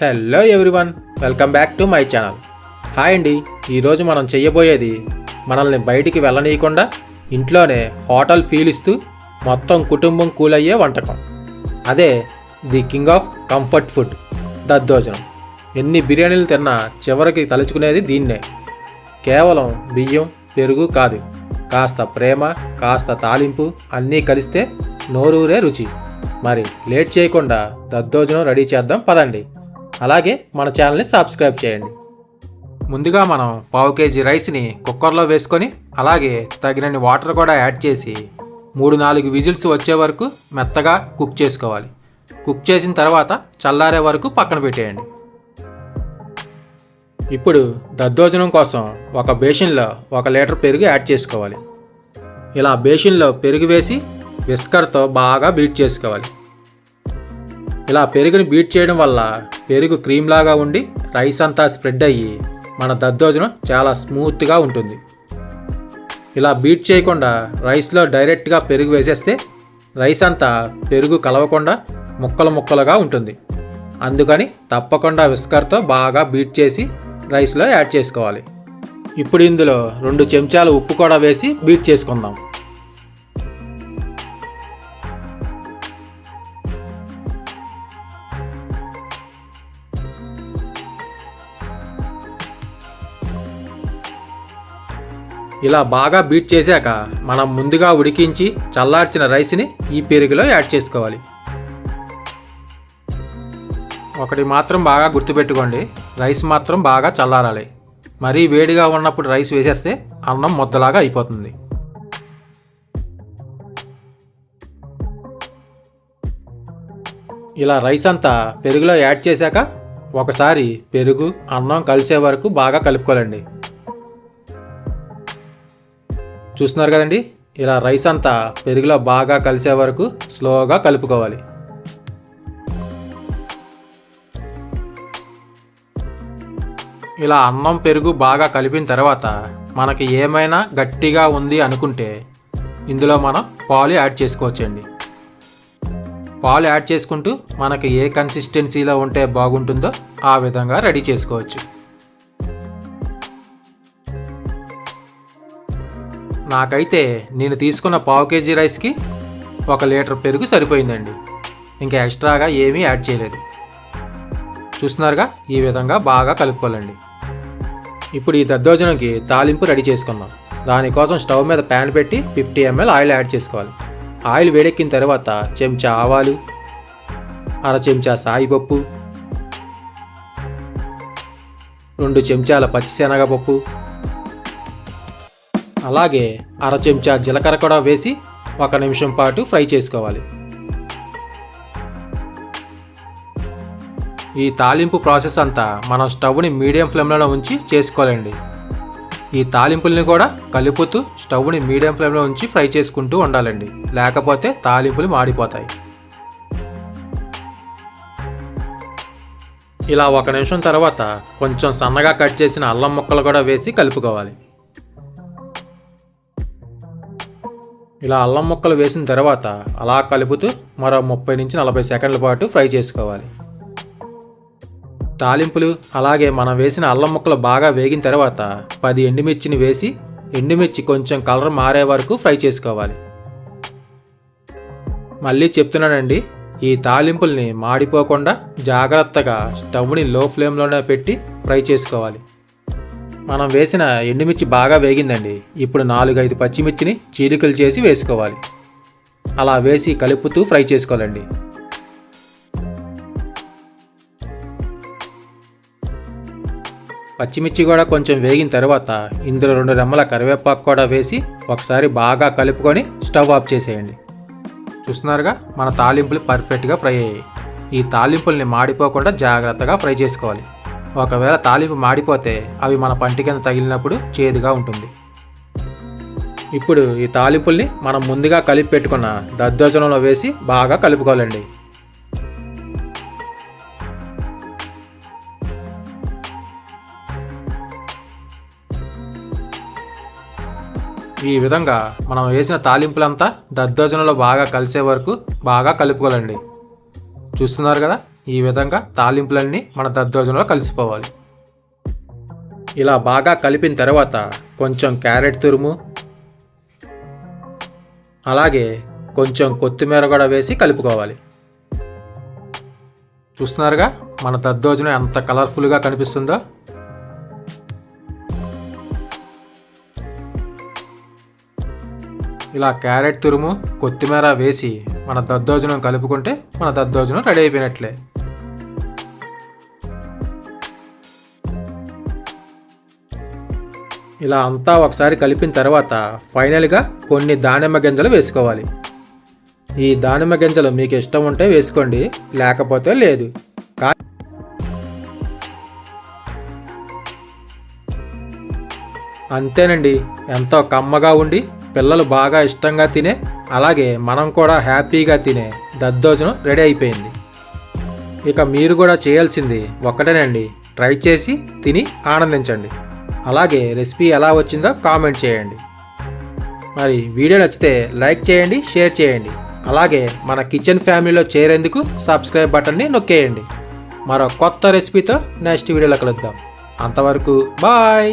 Hello everyone welcome back to my channel. Hi అండి ఈరోజు మనం చేయబోయేది మనల్ని బయటికి వెళ్ళనీయకుండా ఇంట్లోనే హోటల్ ఫీల్ ఇస్తూ మొత్తం కుటుంబం కూలయ్యే వంటకం. అదే the king of comfort food దద్దోజనం. ఎన్ని బిర్యానీలు తిన్నా చివరికి తలుచుకునేది దీన్నే. కేవలం బియ్యం పెరుగు కాదు కాస్త ప్రేమ కాస్త తాలింపు అన్నీ కలిస్తే నోరూరే రుచి. మరి లేట్ చేయకుండా దద్దోజనం రెడీ చేద్దాం పదండి. అలాగే మన ఛానల్ని సబ్స్క్రైబ్ చేయండి. ముందుగా మనం పావు కేజీ రైస్ని కుక్కర్లో వేసుకొని అలాగే తగినన్ని వాటర్ కూడా యాడ్ చేసి మూడు నాలుగు విజిల్స్ వచ్చే వరకు మెత్తగా కుక్ చేసుకోవాలి. కుక్ చేసిన తర్వాత చల్లారే వరకు పక్కన పెట్టేయండి. ఇప్పుడు దద్దోజనం కోసం ఒక బేషన్లో ఒక లీటర్ పెరుగు యాడ్ చేసుకోవాలి. ఇలా బేషన్లో పెరుగు వేసి విస్కర్తో బాగా బీట్ చేసుకోవాలి. ఇలా పెరుగుని బీట్ చేయడం వల్ల పెరుగు క్రీమ్ లాగా ఉండి రైస్ అంతా స్ప్రెడ్ అయ్యి మన దద్దోజనం చాలా స్మూత్గా ఉంటుంది. ఇలా బీట్ చేయకుండా రైస్లో డైరెక్ట్గా పెరుగు వేసేస్తే రైస్ అంతా పెరుగు కలవకుండా ముక్కలు ముక్కలుగా ఉంటుంది. అందుకని తప్పకుండా విస్కర్తో బాగా బీట్ చేసి రైస్లో యాడ్ చేసుకోవాలి. ఇప్పుడు ఇందులో రెండు చెంచాలు ఉప్పు కూడా వేసి బీట్ చేసుకుందాం. ఇలా బాగా బీట్ చేశాక మనం ముందుగా ఉడికించి చల్లార్చిన రైస్ని ఈ పెరుగులో యాడ్ చేసుకోవాలి. ఒకటి మాత్రం బాగా గుర్తుపెట్టుకోండి రైస్ మాత్రం బాగా చల్లారాలి. మరీ వేడిగా ఉన్నప్పుడు రైస్ వేసేస్తే అన్నం ముద్దలాగా అయిపోతుంది. ఇలా రైస్ అంతా పెరుగులో యాడ్ చేశాక ఒకసారి పెరుగు అన్నం కలిసే వరకు బాగా కలుపుకోవాలండి. చూస్తున్నారు కదండి? ఇలా రైస్ అంతా పెరుగులో బాగా కలిసే వరకు స్లోగా కలుపుకోవాలి. ఇలా అన్నం పెరుగు బాగా కలిపిన తర్వాత మనకి ఏమైనా గట్టిగా ఉంది అనుకుంటే ఇందులో మనం పాలు యాడ్ చేసుకోవచ్చండి. పాలు యాడ్ చేసుకుంటూ మనకి ఏ కన్సిస్టెన్సీలో ఉంటే బాగుంటుందో ఆ విధంగా రెడీ చేసుకోవచ్చు. నాకైతే నేను తీసుకున్న పావు కేజీ రైస్కి ఒక లీటర్ పెరుగు సరిపోయిందండి. ఇంకా ఎక్స్ట్రాగా ఏమీ యాడ్ చేయలేదు. చూస్తున్నారుగా? ఈ విధంగా బాగా కలుపుకోవాలండి. ఇప్పుడు ఈ దద్దోజనంకి తాలింపు రెడీ చేసుకుందాం. దానికోసం స్టవ్ మీద ప్యాన్ పెట్టి ఫిఫ్టీ ఎంఎల్ ఆయిల్ యాడ్ చేసుకోవాలి. ఆయిల్ వేడెక్కిన తర్వాత చెంచా ఆవాలు అర చెంచా సాయిపప్పు రెండు చెంచాల పచ్చిశనగపప్పు అలాగే అర చెంచా జీలకర్ర కూడా వేసి ఒక నిమిషం పాటు ఫ్రై చేసుకోవాలి. ఈ తాలింపు ప్రాసెస్ అంతా మనం స్టవ్ని మీడియం ఫ్లేమ్లో ఉంచి చేసుకోవాలండి. ఈ తాలింపుల్ని కూడా కలుపుతూ స్టవ్ని మీడియం ఫ్లేమ్లో ఉంచి ఫ్రై చేసుకుంటూ ఉండాలండి. లేకపోతే తాలింపులు మాడిపోతాయి. ఇలా ఒక నిమిషం తర్వాత కొంచెం సన్నగా కట్ చేసిన అల్లం ముక్కలు కూడా వేసి కలుపుకోవాలి. ఇలా అల్లం ముక్కలు వేసిన తర్వాత అలా కలుపుతూ మరో ముప్పై నుంచి నలభై సెకండ్ల పాటు ఫ్రై చేసుకోవాలి. తాలింపులు అలాగే మనం వేసిన అల్లం ముక్కలు బాగా వేగిన తర్వాత పది ఎండుమిర్చిని వేసి ఎండుమిర్చి కొంచెం కలర్ మారే వరకు ఫ్రై చేసుకోవాలి. మళ్ళీ చెప్తున్నానండి ఈ తాలింపుల్ని మాడిపోకుండా జాగ్రత్తగా స్టవ్ని లో ఫ్లేమ్లోనే పెట్టి ఫ్రై చేసుకోవాలి. మనం వేసిన ఎండుమిర్చి బాగా వేగిందండి. ఇప్పుడు నాలుగైదు పచ్చిమిర్చిని చీలికలు చేసి వేసుకోవాలి. అలా వేసి కలుపుతూ ఫ్రై చేసుకోవాలండి. పచ్చిమిర్చి కూడా కొంచెం వేగిన తర్వాత ఇందులో రెండు రెమ్మల కరివేపాకు కూడా వేసి ఒకసారి బాగా కలుపుకొని స్టవ్ ఆఫ్ చేసేయండి. చూస్తున్నారుగా మన తాలింపులు పర్ఫెక్ట్గా ఫ్రై అయ్యాయి. ఈ తాలింపుల్ని మాడిపోకుండా జాగ్రత్తగా ఫ్రై చేసుకోవాలి. ఒకవేళ తాలింపు మాడిపోతే అవి మన పంటి కింద తగిలినప్పుడు చేదుగా ఉంటుంది. ఇప్పుడు ఈ తాలింపుల్ని మనం ముందుగా కలిపి పెట్టుకున్న దద్దోజనంలో వేసి బాగా కలుపుకోవాలండి. ఈ విధంగా మనం వేసిన తాలింపులంతా దద్దోజనంలో బాగా కలిసే వరకు బాగా కలుపుకోవాలండి. చూస్తున్నారు కదా? ఈ విధంగా తాలింపులన్నీ మన దద్దోజనంలో కలిసిపోవాలి. ఇలా బాగా కలిపిన తర్వాత కొంచెం క్యారెట్ తురుము అలాగే కొంచెం కొత్తిమీర కూడా వేసి కలుపుకోవాలి. చూస్తున్నారుగా మన దద్దోజనం ఎంత కలర్ఫుల్గా కనిపిస్తుందో? ఇలా క్యారెట్ తురుము కొత్తిమీర వేసి మన దద్దోజనం కలుపుకుంటే మన దద్దోజనం రెడీ అయిపోయినట్లే. ఇలా అంతా ఒకసారి కలిపిన తర్వాత ఫైనల్గా కొన్ని దానిమ్మ గింజలు వేసుకోవాలి. ఈ దానిమ్మ గింజలు మీకు ఇష్టం ఉంటే వేసుకోండి లేకపోతే లేదు. అంతేనండి ఎంతో కమ్మగా ఉండి పిల్లలు బాగా ఇష్టంగా తినే అలాగే మనం కూడా హ్యాపీగా తినే దద్దోజనం రెడీ అయిపోయింది. ఇక మీరు కూడా చేయాల్సింది ఒక్కటేనండి ట్రై చేసి తిని ఆనందించండి. అలాగే రెసిపీ ఎలా వచ్చిందో కామెంట్ చేయండి. మరి వీడియో నచ్చితే లైక్ చేయండి షేర్ చేయండి. అలాగే మన కిచెన్ ఫ్యామిలీలో చేరేందుకు సబ్స్క్రైబ్ బటన్ని నొక్కేయండి. మరో కొత్త రెసిపీతో నెక్స్ట్ వీడియోలో కలుద్దాం. అంతవరకు బాయ్!